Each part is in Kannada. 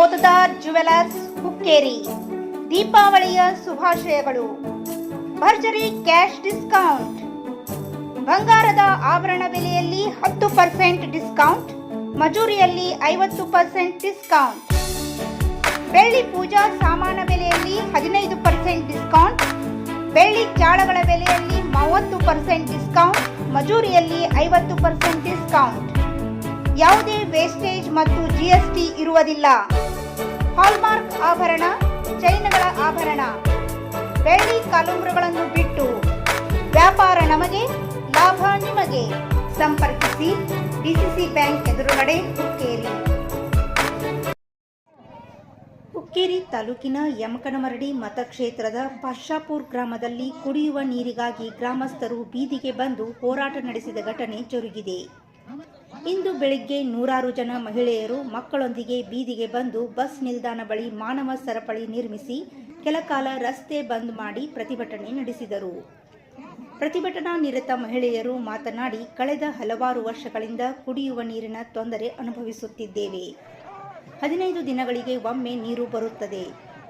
ಪೋತದಾರ್ ಜುವೆಲರ್ಸ್ ಹುಕ್ಕೇರಿ ದೀಪಾವಳಿಯ ಶುಭಾಶಯಗಳು. ಭರ್ಜರಿ ಕ್ಯಾಶ್ ಡಿಸ್ಕೌಂಟ್. ಬಂಗಾರದ ಆಭರಣ ಬೆಲೆಯಲ್ಲಿ ಹತ್ತು ಪರ್ಸೆಂಟ್ ಡಿಸ್ಕೌಂಟ್, ಮಜೂರಿಯಲ್ಲಿ ಐವತ್ತು ಪರ್ಸೆಂಟ್ ಡಿಸ್ಕೌಂಟ್. ಬೆಳ್ಳಿ ಪೂಜಾ ಸಾಮಾನ ಬೆಲೆಯಲ್ಲಿ ಹದಿನೈದು ಪರ್ಸೆಂಟ್ ಡಿಸ್ಕೌಂಟ್. ಬೆಳ್ಳಿ ಚಾಳಗಳ ಬೆಲೆಯಲ್ಲಿ ಮೂವತ್ತು ಪರ್ಸೆಂಟ್ ಡಿಸ್ಕೌಂಟ್, ಮಜೂರಿಯಲ್ಲಿ ಐವತ್ತು ಪರ್ಸೆಂಟ್ ಡಿಸ್ಕೌಂಟ್. ಯಾವುದೇ ವೇಸ್ಟೇಜ್ ಮತ್ತು ಜಿಎಸ್ಟಿ ಇರುವುದಿಲ್ಲ. ಹಾಲ್ಮಾರ್ಕ್ ಆಭರಣ, ಚೈನ್ಗಳ ಆಭರಣ. ಬೆಳ್ಳಿ ಕಾಲುಂಬ್ರಗಳನ್ನು ಬಿಟ್ಟು ವ್ಯಾಪಾರ ನಮಗೆ, ಲಾಭ ನಿಮಗೆ. ಸಂಪರ್ಕಿಸಿ, ಡಿಸಿಸಿ ಬ್ಯಾಂಕ್ ಎದುರುಗಡೆ ಹುಕ್ಕೇರಿ. ಹುಕ್ಕೇರಿ ತಾಲೂಕಿನ ಯಮಕನಮರಡಿ ಮತಕ್ಷೇತ್ರದ ಪಾಶಾಪುರ್ ಗ್ರಾಮದಲ್ಲಿ ಕುಡಿಯುವ ನೀರಿಗಾಗಿ ಗ್ರಾಮಸ್ಥರು ಬೀದಿಗೆ ಬಂದು ಹೋರಾಟ ನಡೆಸಿದ ಘಟನೆ ಜರುಗಿದೆ ಇಂದು ಬೆಳಿಗ್ಗೆ ನೂರಾರು ಜನ ಮಹಿಳೆಯರು ಮಕ್ಕಳೊಂದಿಗೆ ಬೀದಿಗೆ ಬಂದು ಬಸ್ ನಿಲ್ದಾಣ ಬಳಿ ಮಾನವ ಸರಪಳಿ ನಿರ್ಮಿಸಿ ಕೆಲಕಾಲ ರಸ್ತೆ ಬಂದ್ ಮಾಡಿ ಪ್ರತಿಭಟನೆ ನಡೆಸಿದರು. ಪ್ರತಿಭಟನಾ ನಿರತ ಮಹಿಳೆಯರು ಮಾತನಾಡಿ, ಕಳೆದ ಹಲವಾರು ವರ್ಷಗಳಿಂದ ಕುಡಿಯುವ ನೀರಿನ ತೊಂದರೆ ಅನುಭವಿಸುತ್ತಿದ್ದೇವೆ. ಹದಿನೈದು ದಿನಗಳಿಗೆ ಒಮ್ಮೆ ನೀರು ಬರುತ್ತದೆ.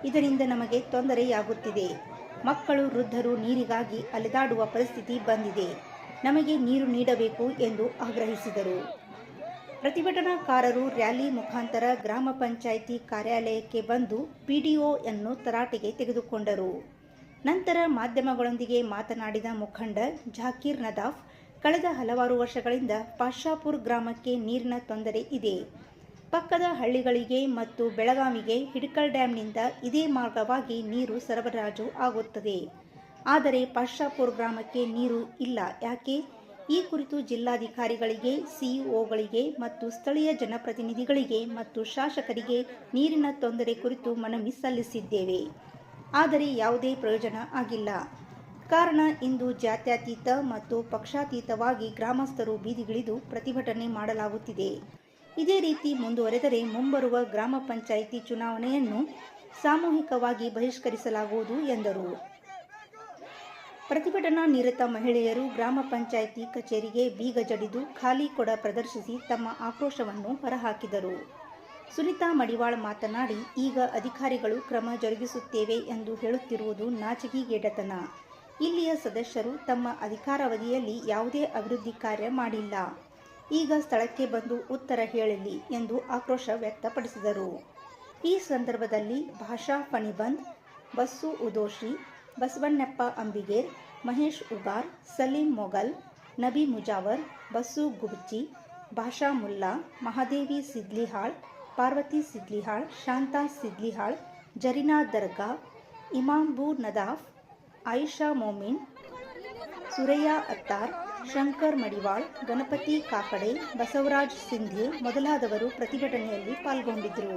ಇದರಿಂದ ನಮಗೆ ತೊಂದರೆಯಾಗುತ್ತಿದೆ. ಮಕ್ಕಳು, ವೃದ್ಧರು ನೀರಿಗಾಗಿ ಅಲೆದಾಡುವ ಪರಿಸ್ಥಿತಿ ಬಂದಿದೆ. ನಮಗೆ ನೀರು ನೀಡಬೇಕು ಎಂದು ಆಗ್ರಹಿಸಿದರು. ಪ್ರತಿಭಟನಾಕಾರರು ರ್ಯಾಲಿ ಮುಖಾಂತರ ಗ್ರಾಮ ಪಂಚಾಯಿತಿ ಕಾರ್ಯಾಲಯಕ್ಕೆ ಬಂದು ಪಿಡಿಒಯನ್ನು ತರಾಟೆಗೆ ತೆಗೆದುಕೊಂಡರು. ನಂತರ ಮಾಧ್ಯಮಗಳೊಂದಿಗೆ ಮಾತನಾಡಿದ ಮುಖಂಡ ಜಾಕೀರ್ ನದಾಫ್, ಕಳೆದ ಹಲವಾರು ವರ್ಷಗಳಿಂದ ಪಾಶಾಪುರ್ ಗ್ರಾಮಕ್ಕೆ ನೀರಿನ ತೊಂದರೆ ಇದೆ. ಪಕ್ಕದ ಹಳ್ಳಿಗಳಿಗೆ ಮತ್ತು ಬೆಳಗಾವಿಗೆ ಹಿಡ್ಕಲ್ ಡ್ಯಾಂನಿಂದ ಇದೇ ಮಾರ್ಗವಾಗಿ ನೀರು ಸರಬರಾಜು ಆಗುತ್ತದೆ. ಆದರೆ ಪಾಶಾಪುರ್ ಗ್ರಾಮಕ್ಕೆ ನೀರು ಇಲ್ಲ. ಯಾಕೆ? ಈ ಕುರಿತು ಜಿಲ್ಲಾಧಿಕಾರಿಗಳಿಗೆ, ಸಿಇಒಗಳಿಗೆ ಮತ್ತು ಸ್ಥಳೀಯ ಜನಪ್ರತಿನಿಧಿಗಳಿಗೆ ಮತ್ತು ಶಾಸಕರಿಗೆ ನೀರಿನ ತೊಂದರೆ ಕುರಿತು ಮನವಿ ಸಲ್ಲಿಸಿದ್ದೇವೆ. ಆದರೆ ಯಾವುದೇ ಪ್ರಯೋಜನ ಆಗಿಲ್ಲ. ಕಾರಣ ಇಂದು ಜಾತ್ಯತೀತ ಮತ್ತು ಪಕ್ಷಾತೀತವಾಗಿ ಗ್ರಾಮಸ್ಥರು ಬೀದಿಗಿಳಿದು ಪ್ರತಿಭಟನೆ ಮಾಡಲಾಗುತ್ತಿದೆ. ಇದೇ ರೀತಿ ಮುಂದುವರೆದರೆ ಮುಂಬರುವ ಗ್ರಾಮ ಪಂಚಾಯಿತಿ ಚುನಾವಣೆಯನ್ನು ಸಾಮೂಹಿಕವಾಗಿ ಬಹಿಷ್ಕರಿಸಲಾಗುವುದು ಎಂದರು. ಪ್ರತಿಭಟನಾ ನಿರತ ಮಹಿಳೆಯರು ಗ್ರಾಮ ಪಂಚಾಯಿತಿ ಕಚೇರಿಗೆ ಬೀಗ ಜಡಿದು ಖಾಲಿ ಕೊಡ ಪ್ರದರ್ಶಿಸಿ ತಮ್ಮ ಆಕ್ರೋಶವನ್ನು ಹೊರಹಾಕಿದರು. ಸುನಿತಾ ಮಡಿವಾಳ್ ಮಾತನಾಡಿ, ಈಗ ಅಧಿಕಾರಿಗಳು ಕ್ರಮ ಜರುಗಿಸುತ್ತೇವೆ ಎಂದು ಹೇಳುತ್ತಿರುವುದು ನಾಚಿಕೆಗೇಡತನ ಇಲ್ಲಿಯ ಸದಸ್ಯರು ತಮ್ಮ ಅಧಿಕಾರಾವಧಿಯಲ್ಲಿ ಯಾವುದೇ ಅಭಿವೃದ್ಧಿ ಕಾರ್ಯ ಮಾಡಿಲ್ಲ. ಈಗ ಸ್ಥಳಕ್ಕೆ ಬಂದು ಉತ್ತರ ಹೇಳಲಿ ಎಂದು ಆಕ್ರೋಶ ವ್ಯಕ್ತಪಡಿಸಿದರು. ಈ ಸಂದರ್ಭದಲ್ಲಿ ಭಾಷಾ ಫಣಿಬಂದ್, ಬಸ್ಸು ಉದೋಶಿ ಬಸವಣ್ಣಪ್ಪ ಅಂಬಿಗೇರ್, ಮಹೇಶ್ ಉಗಾರ್ ಸಲೀಂ ಮೊಗಲ್ ನಬಿ ಮುಜಾವರ್ ಬಸ್ಸು ಗುಬ್ಜಿ, ಭಾಷಾ ಮುಲ್ಲಾ, ಮಹಾದೇವಿ ಸಿದ್ಲಿಹಾಳ್, ಪಾರ್ವತಿ ಸಿದ್ಲಿಹಾಳ್, ಶಾಂತಾ ಸಿದ್ಲಿಹಾಳ್, ಜರೀನಾ ದರ್ಗಾ ಇಮಾಂಬು ನದಾಫ್, ಆಯಿಷಾ ಮೊಮಿನ್ ಸುರಯ್ಯ ಅತ್ತಾರ್, ಶಂಕರ್ ಮಡಿವಾಳ್, ಗಣಪತಿ ಕಾಕಡೆ, ಬಸವರಾಜ್ ಸಿಂಧೆ ಮೊದಲಾದವರು ಪ್ರತಿಭಟನೆಯಲ್ಲಿ ಪಾಲ್ಗೊಂಡಿದ್ದರು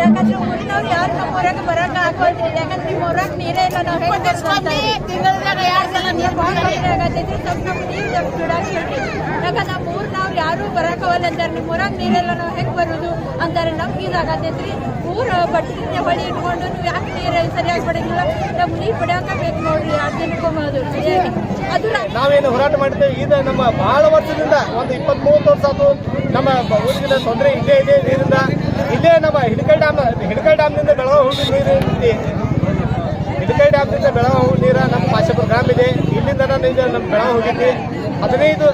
ಯಾಕಂದ್ರೆ ಯಾರು ನಮ್ಮ ಊರಾಗ ಬರಕ ಯಾಕಂದ್ರೆ ನಿಮ್ಮ ಊರಾಗ ನೀರೇ ಇಲ್ಲ ನಾವು ಹೆಂಗ್ ಆಗತೈತಿ ಸ್ವಲ್ಪ ನಮ್ಗೆ ನೀರು ಜಗ್ ಬಿಡಾಕ್ ಹೇಳ್ರಿ ಯಾಕಂದ್ರೆ ನಮ್ಮ ಯಾರು ಬರಕ ಹೋಗಲ್ಲ ಅಂತಾರೆ. ನಿಮ್ಮ ಊರಾಗ ನೀರಿಲ್ಲ ನಾವು ಹೆಂಗೆ ಬರುದು ಅಂತಾರೆ. ನಮ್ಗೆ ಇದಾಗತೈತ್ರಿ ಊರ ಬಟ್ಟೆ ಹೊಳಿ ಇಟ್ಕೊಂಡು ನೀವು ಯಾಕೆ ನೀರು ಸರಿಯಾಗಿ ನಮ್ಗೆ ನೀರು ಬೇಕು ನೋಡ್ರಿ ಎರಡು ದಿನಕ್ಕೊಮ್ಮದು ಸರಿಯಾಗಿ. ಅದು ನಾವೇನು ಹೋರಾಟ ಮಾಡ್ತೇವೆ ಇದು ನಮ್ಮ ಬಹಳ ವರ್ಷದಿಂದ ಒಂದು ಇಪ್ಪತ್ತ್ ಮೂವತ್ತು ವರ್ಷ ಆದ್ರೂ ನಮ್ಮ ಊರಿನ ತೊಂದರೆ ಇದೇ ಇದೆ ನೀರಿಂದ. ಇಲ್ಲೇ ನಮ್ಮ ಹಿಡಕಲ್ ಡ್ಯಾಮ್ ಹಿಡಕಲ್ ಡ್ಯಾಮ್ನಿಂದ ಬೆಳಗಾವಿ ಹೋಗಿ ನೀರು ಹಿಡಕಲ್ ಡ್ಯಾಮ್ನಿಂದ ಬೆಳವ ಹೋಗಿ ನೀರ ನಮ್ಮ ಪಾಶಪುರ ಗ್ರಾಮ ಇದೆ. ಇಲ್ಲಿಂದ ನಾನು ಇದು ನಮ್ಮ ಬೆಳಗಾವಿ ಹೋಗಿದ್ದೆ. ಹದಿನೈದು,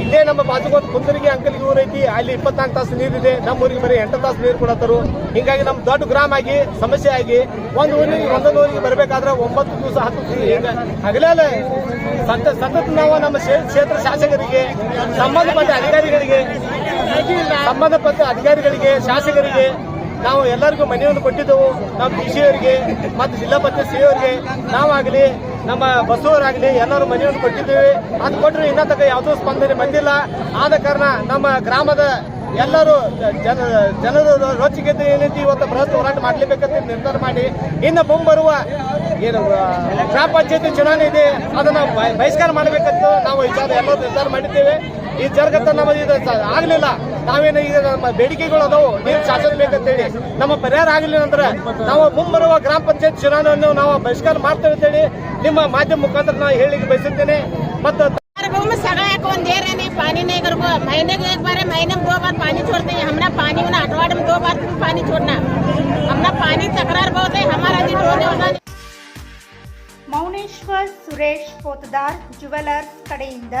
ಇಲ್ಲೇ ನಮ್ಮ ಬಾಜುಗೊಂದು ಕುಂದರಿಗೆ ಅಂಕಲ್ಗೆ ಊರೈತಿ ಅಲ್ಲಿ ಇಪ್ಪತ್ನಾಲ್ಕು ತಾಸು ನೀರಿದೆ. ನಮ್ಮ ಊರಿಗೆ ಬರೀ ಎಂಟು ತಾಸು ನೀರು ಕೊಡತ್ತರು. ಹೀಗಾಗಿ ನಮ್ಮ ದೊಡ್ಡ ಗ್ರಾಮ ಆಗಿ, ಸಮಸ್ಯೆ ಆಗಿ ಒಂದು ಊರಿಗೆ, ಒಂದೊಂದು ಊರಿಗೆ ಬರಬೇಕಾದ್ರೆ ಒಂಬತ್ತು ದಿವಸ, ಹತ್ತು ಹಗಲೇ ಸತತ ನಾವು ನಮ್ಮ ಕ್ಷೇ- ಕ್ಷೇತ್ರ ಶಾಸಕರಿಗೆ, ಸಂಬಂಧಪಟ್ಟ ಅಧಿಕಾರಿಗಳಿಗೆ ಸಂಬಂಧಪಟ್ಟ ಅಧಿಕಾರಿಗಳಿಗೆ, ಶಾಸಕರಿಗೆ ನಾವು ಎಲ್ಲರಿಗೂ ಮನೆಯನ್ನು ಕೊಟ್ಟಿದ್ದೆವು. ನಮ್ಮ ಡಿ ಸಿ ಅವರಿಗೆ ಮತ್ತು ಜಿಲ್ಲಾ ಪಂಚಾಯತ್ ಸಿ ಅವರಿಗೆ ನಾವಾಗಲಿ, ನಮ್ಮ ಬಸವರಾಗಲಿ ಎಲ್ಲರೂ ಮನೆಯನ್ನು ಕೊಟ್ಟಿದ್ದೇವೆ. ಅದು ಕೊಟ್ಟರೆ ಇನ್ನೂ ತನಕ ಯಾವುದೋ ಸ್ಪಂದನೆ ಬಂದಿಲ್ಲ. ಆದ ಕಾರಣ ನಮ್ಮ ಗ್ರಾಮದ ಎಲ್ಲರೂ ಜನ, ಜನರ ರೊಚ್ಚಿಗೆದ್ದು ಏನೈತಿ ಇವತ್ತು ಬೃಹತ್ ಹೋರಾಟ ಮಾಡಲೇಬೇಕಂತ ನಿರ್ಧಾರ ಮಾಡಿ, ಇನ್ನು ಮುಂಬರುವ ಏನು ಆ, ಗ್ರಾಮ ಪಂಚಾಯತಿ ಚುನಾವಣೆ ಇದೆ ಅದನ್ನು ಬಹಿಷ್ಕಾರ ಮಾಡಬೇಕಂತ ನಾವು ವಿಚಾರ ಎಲ್ಲರೂ ನಿರ್ಧಾರ ಮಾಡಿದ್ದೇವೆ ಈ ಜರ್ಗತ್ತ ನಮ್ಮ ಇದು ಸ- ಆಗ್ಲಿಲ್ಲ ನಾವೇನು ಈಗ ನಮ್ಮ ಬೇಡಿಕೆಗಳು ಅದಾವು ನೀರು ಶಾಸನ ಬೇಕಂತೇಳಿ ನಮ್ಮ ಪರಿಹಾರ ಆಗಲಿಲ್ಲ ಅಂದ್ರೆ ನಾವು ಮುಂಬರುವ ಗ್ರಾಮ ಪಂಚಾಯತ್ ಚುನಾವಣೆಯನ್ನು ನಾವು ಬಹಿಷ್ಕಾರ ಮಾಡ್ತೇವೆ ಅಂತೇಳಿ ನಿಮ್ಮ ಮಾಧ್ಯಮ ಮುಖಾಂತರ ನಾನು ಹೇಳಿಕ್ಕೆ ಬಯಸುತ್ತೇನೆ ಮತ್ತು गाँव में सगा है कौन दे रहे नहीं पानी नहीं कर को महीने के एक बार है महीने में दो बार पानी छोड़ते हैं हमने पानी में अठवाडिये में दो बार पानी छोड़ना हमने पानी तकरार बहुत है हमारा जी ढोने होता ಸುರೇಶ್, ಪೋತದಾರ್ ಜುವೆಲರ್ಸ್ ಕಡೆಯಿಂದ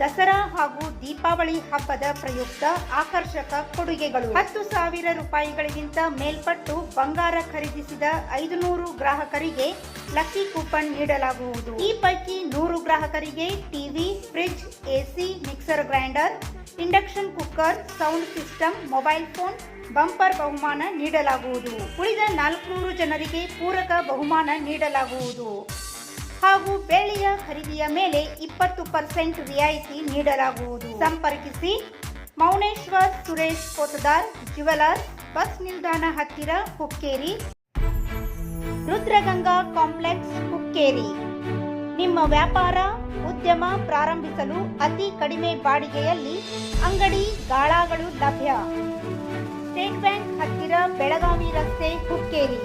ದಸರಾ ಹಾಗೂ ದೀಪಾವಳಿ ಹಬ್ಬದ ಪ್ರಯುಕ್ತ ಆಕರ್ಷಕ ಕೊಡುಗೆಗಳು. ಹತ್ತು ಸಾವಿರ ರೂಪಾಯಿಗಳಿಗಿಂತ ಮೇಲ್ಪಟ್ಟು ಬಂಗಾರ ಖರೀದಿಸಿದ ಐದುನೂರು ಗ್ರಾಹಕರಿಗೆ ಲಕ್ಕಿ ಕೂಪನ್ ನೀಡಲಾಗುವುದು. ಈ ಪೈಕಿ ನೂರು ಗ್ರಾಹಕರಿಗೆ TV, fridge, AC, mixer grinder, induction cooker, sound system, mobile phone, bumper ಬಹುಮಾನ ನೀಡಲಾಗುವುದು. ಉಳಿದ ನಾಲ್ಕುನೂರು ಜನರಿಗೆ ಪೂರಕ ಬಹುಮಾನ ನೀಡಲಾಗುವುದು. ಹಾಗೂ ಬೆಳ್ಳಿಯ ಖರೀದಿಯ ಮೇಲೆ ಇಪ್ಪತ್ತು ಪರ್ಸೆಂಟ್ ರಿಯಾಯಿತಿ ನೀಡಲಾಗುವುದು. ಸಂಪರ್ಕಿಸಿ ಮೌನೇಶ್ವರ್ ಸುರೇಶ್ ಪೋತದಾರ್ ಜುವೆಲರ್ಸ್ ಬಸ್ ನಿಲ್ದಾಣ ಹತ್ತಿರ ಹುಕ್ಕೇರಿ. ರುದ್ರಗಂಗಾ ಕಾಂಪ್ಲೆಕ್ಸ್ ಹುಕ್ಕೇರಿ. ನಿಮ್ಮ ವ್ಯಾಪಾರ, ಉದ್ಯಮ ಪ್ರಾರಂಭಿಸಲು ಅತಿ ಕಡಿಮೆ ಬಾಡಿಗೆಯಲ್ಲಿ ಅಂಗಡಿ ಗಾಳಾಗಳು ಲಭ್ಯ. ಸ್ಟೇಟ್ ಬ್ಯಾಂಕ್ ಹತ್ತಿರ ಬೆಳಗಾವಿ ರಸ್ತೆ ಹುಕ್ಕೇರಿ.